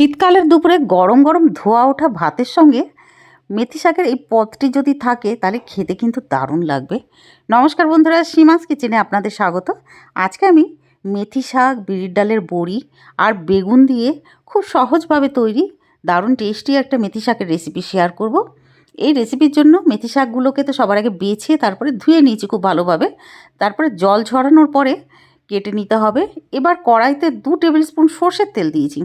শীতকালের দুপুরে গরম গরম ধোয়া ওঠা ভাতের সঙ্গে মেথি শাকের এই পদটি যদি থাকে, তাহলে খেতে কিন্তু দারুণ লাগবে। নমস্কার বন্ধুরা, সীমাস কিচেনে আপনাদের স্বাগত। আজকে আমি মেথি শাক, বিড়ির ডালের বড়ি আর বেগুন দিয়ে খুব সহজভাবে তৈরি দারুণ টেস্টি একটা মেথি শাকের রেসিপি শেয়ার করব। এই রেসিপির জন্য মেথি শাকগুলোকে তো সবার আগে বেছে, তারপরে ধুয়ে নিয়েছি খুব ভালোভাবে। তারপরে জল ঝরানোর পরে কেটে নিতে হবে। এবার কড়াইতে দু টেবিল স্পুন সর্ষের তেল দিয়েছি।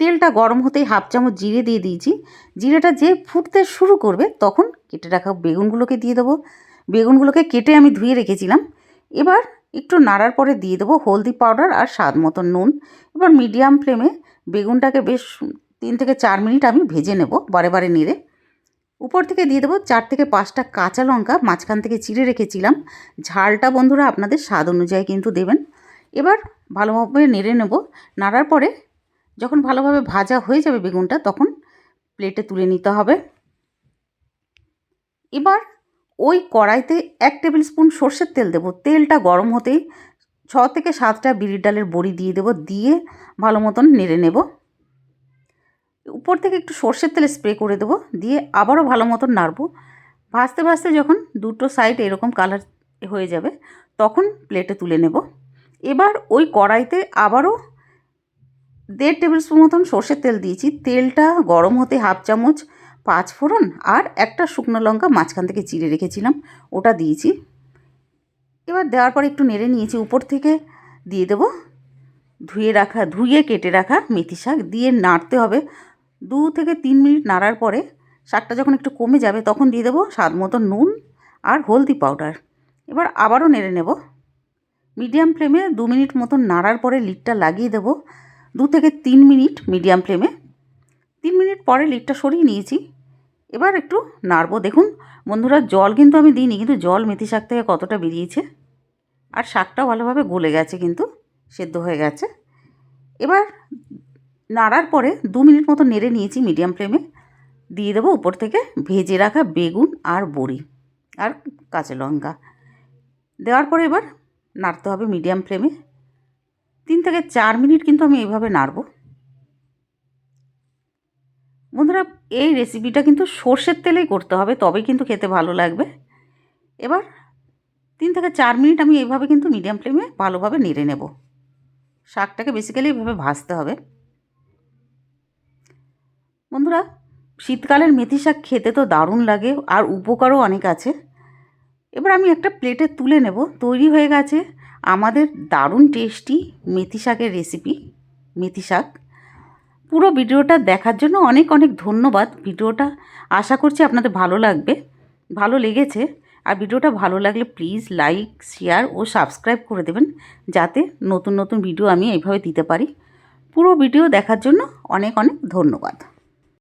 তেলটা গরম হতেই হাফ চামচ জিরে দিয়ে দিয়েছি। জিরেটা যে ফুটতে শুরু করবে তখন কেটে রাখা বেগুনগুলোকে দিয়ে দেবো। বেগুনগুলোকে কেটে আমি ধুয়ে রেখেছিলাম। এবার একটু নাড়ার পরে দিয়ে দেবো হলদি পাউডার আর স্বাদ মতো নুন। এবার মিডিয়াম ফ্লেমে বেগুনটাকে বেশ তিন থেকে চার মিনিট আমি ভেজে নেব বারে বারে নেড়ে। উপর থেকে দিয়ে দেবো চার থেকে পাঁচটা কাঁচা লঙ্কা, মাঝখান থেকে চিড়ে রেখেছিলাম। ঝালটা বন্ধুরা আপনাদের স্বাদ অনুযায়ী কিন্তু দেবেন। এবার ভালোভাবে নেড়ে নেব। নাড়ার পরে যখন ভালোভাবে ভাজা হয়ে যাবে বেগুনটা, তখন প্লেটে তুলে নিতে হবে। এবার ওই কড়াইতে এক টেবিল স্পুন সর্ষের তেল দেবো। তেলটা গরম হতেই ছ থেকে সাতটা বিড়ির ডালের বড়ি দিয়ে দেবো, দিয়ে ভালো মতন নেড়ে নেব। উপর থেকে একটু সর্ষের তেলে স্প্রে করে দেবো, দিয়ে আবারও ভালো মতন নাড়বো। ভাজতে ভাজতে যখন দুটো সাইড এরকম কালার হয়ে যাবে, তখন প্লেটে তুলে নেব। এবার ওই কড়াইতে আবারও দেড় টেবিল স্পুন মতন সর্ষের তেল দিয়েছি। তেলটা গরম হতে হাফ চামচ, পাঁচ ফোড়ন আর একটা শুকনো লঙ্কা মাঝখান থেকে চিড়ে রেখেছিলাম, ওটা দিয়েছি। এবার দেওয়ার পর একটু নেড়ে নিয়েছি, উপর থেকে দিয়ে দেবো। ধুয়ে রাখা, ধুয়ে কেটে রাখা মেথি শাক দিয়ে নাড়তে হবে। দু থেকে তিন মিনিট নাড়ার পরে শাকটা যখন একটু কমে যাবে তখন দিয়ে দেবো স্বাদ মতো নুন আর হলদি পাউডার। এবার আবারও নেড়ে নেব। মিডিয়াম ফ্লেমে দু মিনিট মতন নাড়ার পরে লিডটা লাগিয়ে দেবো। দু থেকে তিন মিনিট মিডিয়াম ফ্লেমে। তিন মিনিট পরে লিডটা সরিয়ে নিয়েছি। এবার একটু নাড়বো। দেখুন, বন্ধুরা, জল কিন্তু আমি দিইনি, কিন্তু জল মেথি শাক থেকে কতটা বেরিয়েছে। আর শাকটাও ভালোভাবে গলে গেছে কিন্তু, সেদ্ধ হয়ে গেছে। এবার নাড়ার পরে দু মিনিট মতো নেড়ে নিয়েছি মিডিয়াম ফ্লেমে। দিয়ে দেবো উপর থেকে ভেজে রাখা বেগুন আর বড়ি আর কাঁচা লঙ্কা। দেওয়ার পরে এবার নাড়তে হবে মিডিয়াম ফ্লেমে। তিন থেকে চার মিনিট কিন্তু আমি এইভাবে নাড়ব। বন্ধুরা, এই রেসিপিটা কিন্তু সর্ষের তেলেই করতে হবে তবে কিন্তু খেতে ভালো লাগবে। এবার তিন থেকে চার মিনিট আমি এইভাবে কিন্তু মিডিয়াম ফ্লেমে ভালোভাবে নেড়ে নেব। শাকটাকে বেসিক্যালি এইভাবে ভাজতে হবে। বন্ধুরা, শীতকালের মেথি শাক খেতে তো দারুণ লাগে, আর উপকারও অনেক আছে। এবার আমি একটা প্লেটে তুলে নেব, তৈরি হয়ে গেছে। আমাদের দারুণ টেস্টি মেথি শাকের রেসিপি মেথি শাক। পুরো ভিডিওটা দেখার জন্য অনেক অনেক ধন্যবাদ। ভিডিওটা আশা করছি আপনাদের ভালো লাগবে, ভালো লেগেছে। আর ভিডিওটা ভালো লাগলে প্লিজ লাইক শেয়ার ও সাবস্ক্রাইব করে দেবেন, যাতে নতুন নতুন ভিডিও আমি এইভাবে দিতে পারি। পুরো ভিডিও দেখার জন্য অনেক অনেক ধন্যবাদ।